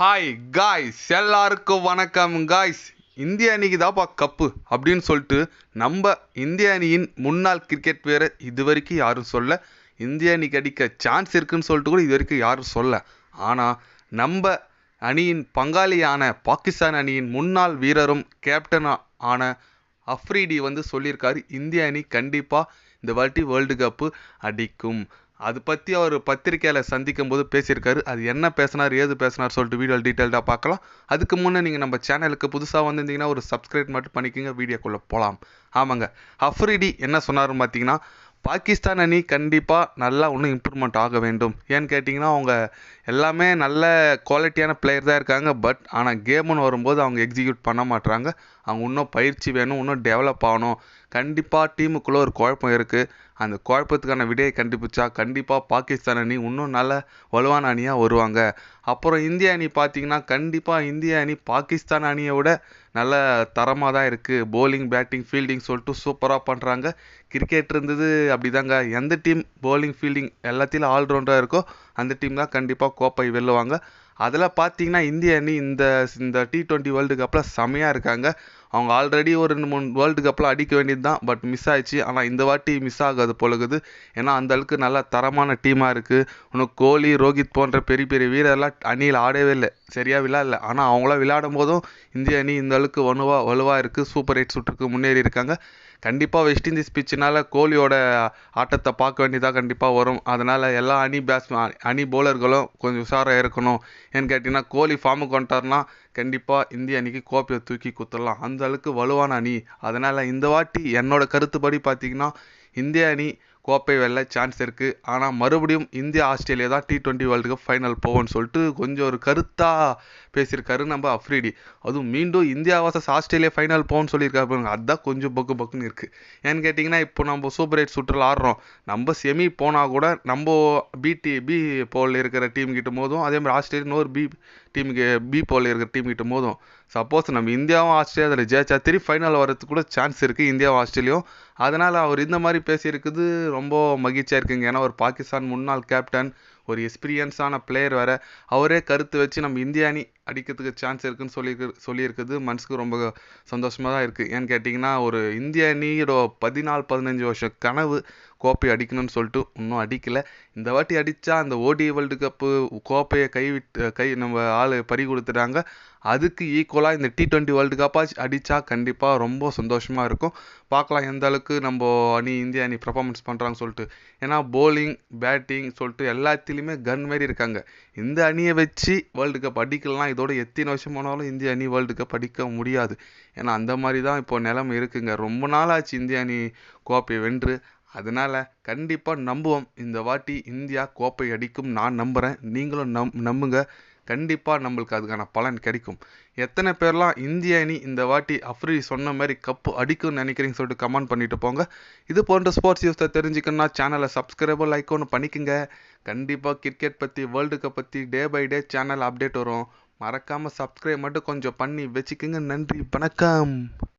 Hi guys எல்லாருக்கும் வணக்கம் guys இந்திய அணிக்கு தான்ப்பா கப்பு அப்படின்னு சொல்லிட்டு நம்ம இந்திய அணியின் முன்னாள் கிரிக்கெட் வீரர் இது வரைக்கும் யாரும் சொல்ல இந்திய அணிக்கு அடிக்க சான்ஸ் இருக்குன்னு சொல்லிட்டு கூட இது வரைக்கும் யாரும் சொல்ல. ஆனால் நம்ம அணியின் பங்காளியான பாகிஸ்தான் அணியின் முன்னாள் வீரரும் கேப்டன் ஆன அஃப்ரிடி வந்து சொல்லியிருக்காரு இந்திய அணி கண்டிப்பாக இந்த வாட்டி வேர்ல்டு கப்பு அடிக்கும். அது பற்றி அவர் பத்திரிக்கையில் சந்திக்கும் போது பேசியிருக்காரு. அது என்ன பேசினார் ஏது பேசினார் சொல்லிட்டு வீடியோ டீட்டெயில்டாக பார்க்கலாம். அதுக்கு முன்னே நீங்கள் நம்ம சேனலுக்கு புதுசாக வந்திருந்தீங்கன்னா ஒரு சப்ஸ்கிரைப் மட்டும் பண்ணிக்கோங்க. வீடியோக்குள்ளே போகலாம் ஆமாங்க. அஃப்ரிடி என்ன சொன்னார்னு பார்த்தீங்கன்னா பாகிஸ்தான் அணி கண்டிப்பாக நல்லா இன்னும் இம்ப்ரூவ்மெண்ட் ஆக வேண்டும். ஏன்னு கேட்டிங்கன்னா அவங்க எல்லாமே நல்ல குவாலிட்டியான பிளேயர் தான் இருக்காங்க. பட் ஆனால் கேமுன்னு வரும்போது அவங்க எக்ஸிக்யூட் பண்ண மாட்டுறாங்க அவங்க இன்னும் பயிற்சி வேணும் இன்னும் டெவலப் ஆகணும். கண்டிப்பாக டீமுக்குள்ளே ஒரு குழப்பம் இருக்குது அந்த குழப்பத்துக்கான விடையை கண்டுபிடிச்சா கண்டிப்பாக பாகிஸ்தான் அணி இன்னும் நல்ல வலுவான அணியாக வருவாங்க. அப்புறம் இந்திய அணி பார்த்தீங்கன்னா கண்டிப்பாக இந்திய அணி பாகிஸ்தான் அணியை விட நல்ல தரமாக தான் இருக்குது போலிங் பேட்டிங் ஃபீல்டிங் சொல்லிட்டு சூப்பராக பண்ணுறாங்க கிரிக்கெட் இருந்தது அப்படிதாங்க. எந்த டீம் போலிங் ஃபீல்டிங் எல்லாத்திலும் ஆல்ரவுண்டராக இருக்கோ அந்த டீம் தான் கண்டிப்பாக கோப்பை வெல்லுவாங்க. அதில் பார்த்தீங்கன்னா இந்திய அணி இந்த இந்த டி ட்வெண்ட்டி வேர்ல்டு கப்பில் செமையாக இருக்காங்க. அவங்க ஆல்ரெடி ஒரு ரெண்டு மூணு வேர்ல்டு கப்பில் அடிக்க வேண்டியது தான் பட் மிஸ் ஆயிடுச்சு. ஆனால் இந்த வாட்டி மிஸ் ஆகாது பொழுகுது ஏன்னா அந்த அளவுக்கு நல்ல தரமான டீமாக இருக்குது இன்னும் கோலி ரோஹித் போன்ற பெரிய பெரிய வீரர்லாம் அணியில் ஆடவே இல்லை. சரியாக விளையாடல ஆனால் அவங்களாம் விளையாடும் போதும் இந்திய அணி இந்த அளவுக்கு வலுவாக வலுவாக இருக்குது சூப்பர் எயிட் சுற்றுக்கு முன்னேறி இருக்காங்க. கண்டிப்பாக வெஸ்ட் இண்டீஸ் பிச்சினால் கோலியோட ஆட்டத்தை பார்க்க வேண்டியதாக கண்டிப்பாக வரும். அதனால் எல்லா அணி பேட்ஸ்மேன் அணி பவுலர்களும் கொஞ்சம் உஷாராக இருக்கணும். ஏன்னு கேட்டிங்கன்னா கோலி ஃபார்முக்கு வந்துட்டார்னா கண்டிப்பாக இந்திய அணிக்கு கோப்பையை தூக்கி குத்துடலாம் அந்த அளவுக்கு வலுவான அணி. அதனால் இந்த வாட்டி என்னோட கருத்துப்படி பார்த்தீங்கன்னா இந்திய அணி கோப்பை வெல்ல சான்ஸ் இருக்குது ஆனால் மறுபடியும் இந்தியா ஆஸ்திரேலியா தான் T twenty world cup final போவோம்னு சொல்லிட்டு கொஞ்சம் ஒரு கருத்தாக பேசியிருக்காரு நம்ம அஃப்ரீடி. அதுவும் மீண்டும் இந்தியா வாசஸ் ஆஸ்திரேலியா ஃபைனல் போகணும்னு சொல்லியிருக்காரு பாருங்க. அதுதான் கொஞ்சம் பக்கு பக்குன்னு இருக்குது ஏன்னு கேட்டிங்கன்னா இப்போ நம்ம சூப்பர் எயிட் சுற்றில் ஆடுறோம். நம்ம செமி போனால் கூட நம்ம பிடி பி போலில் இருக்கிற டீம் கிட்ட போதும் அதே மாதிரி ஆஸ்திரேலியா இன்னொரு பி டீமுக்கு பி போலில் இருக்கிற டீம் கிட்ட போதும் சப்போஸ் நம்ம இந்தியாவும் ஆஸ்திரேலியா அதில் ஜெயிச்சா திருப்பி ஃபைனல் வரதுக்கு கூட சான்ஸ் இருக்குது இந்தியாவும் ஆஸ்திரேலியாவும். அதனால் அவர் இந்த மாதிரி பேசியிருக்குது. ரொம்ப மகிழ்ச்சியாக இருக்குங்க. ஏன்னா ஒரு பாகிஸ்தான் முன்னாள் கேப்டன் ஒரு எக்ஸ்பீரியன்ஸான பிளேயர் வேறு. அவரே கருத்து வச்சு நம்ம இந்திய அணி அடிக்கிறதுக்கு சான்ஸ் இருக்குன்னு சொல்லியிருக்கு சொல்லியிருக்குது. மனசுக்கு ரொம்ப சந்தோஷமாக தான் இருக்குது ஏன்னு கேட்டிங்கன்னா ஒரு இந்திய அணியோட பதினாலு பதினஞ்சு வருஷம் கனவு கோப்பை அடிக்கணும்னு சொல்லிட்டு இன்னும் அடிக்கலை. இந்த வாட்டி அடித்தா அந்த ஓடி வேர்ல்டு கப்பு கோப்பையை கைவிட்டு கை நம்ம ஆள் பறி கொடுத்துட்டாங்க. அதுக்கு ஈக்குவலாக இந்த டி ட்வெண்ட்டி வேர்ல்டு கப்பாக அடித்தா கண்டிப்பாக ரொம்ப சந்தோஷமாக இருக்கும். பார்க்கலாம் எந்த அளவுக்கு நம்ம அணி இந்திய அணி பர்ஃபார்மன்ஸ் பண்ணுறாங்கன்னு சொல்லிட்டு. ஏன்னா போலிங் பேட்டிங் சொல்லிட்டு எல்லாத்துலேயுமே கன் மாரி இருக்காங்க. இந்த அணியை வச்சு வேர்ல்டு கப் அடிக்கலாம் இதோட எத்தனை வருஷம் போனாலும் இந்திய அணி வேர்ல்டு கப் அடிக்க முடியாது. ஏன்னா அந்த மாதிரி தான் இப்போ நிலைமை இருக்குங்க. ரொம்ப நாள் ஆச்சு இந்திய அணி கோப்பை வென்று. அதனால் கண்டிப்பாக நம்புவோம். இந்த வாட்டி இந்தியா கோப்பை அடிக்கும் நான் நம்புகிறேன் நீங்களும் நம் நம்புங்க. கண்டிப்பாக நம்மளுக்கு அதுக்கான பலன் கிடைக்கும். எத்தனை பேர்லாம் இந்திய அணி இந்த வாட்டி அஃப்ரி சொன்ன மாதிரி கப்பு அடிக்கும்னு நினைக்கிறீங்க சொல்லிட்டு கமெண்ட் பண்ணிட்டு போங்க. இது போன்ற ஸ்போர்ட்ஸ் நியூஸை தெரிஞ்சுக்கணும்னா சேனலை சப்ஸ்கிரைபர் லைக் ஒன்று பண்ணிக்கோங்க. கண்டிப்பாக கிரிக்கெட் பற்றி வேர்ல்டு கப் பற்றி day by day channel update வரும். மறக்காமல் சப்ஸ்கிரைப் மட்டும் கொஞ்சம் பண்ணி வச்சுக்கோங்க. நன்றி வணக்கம்.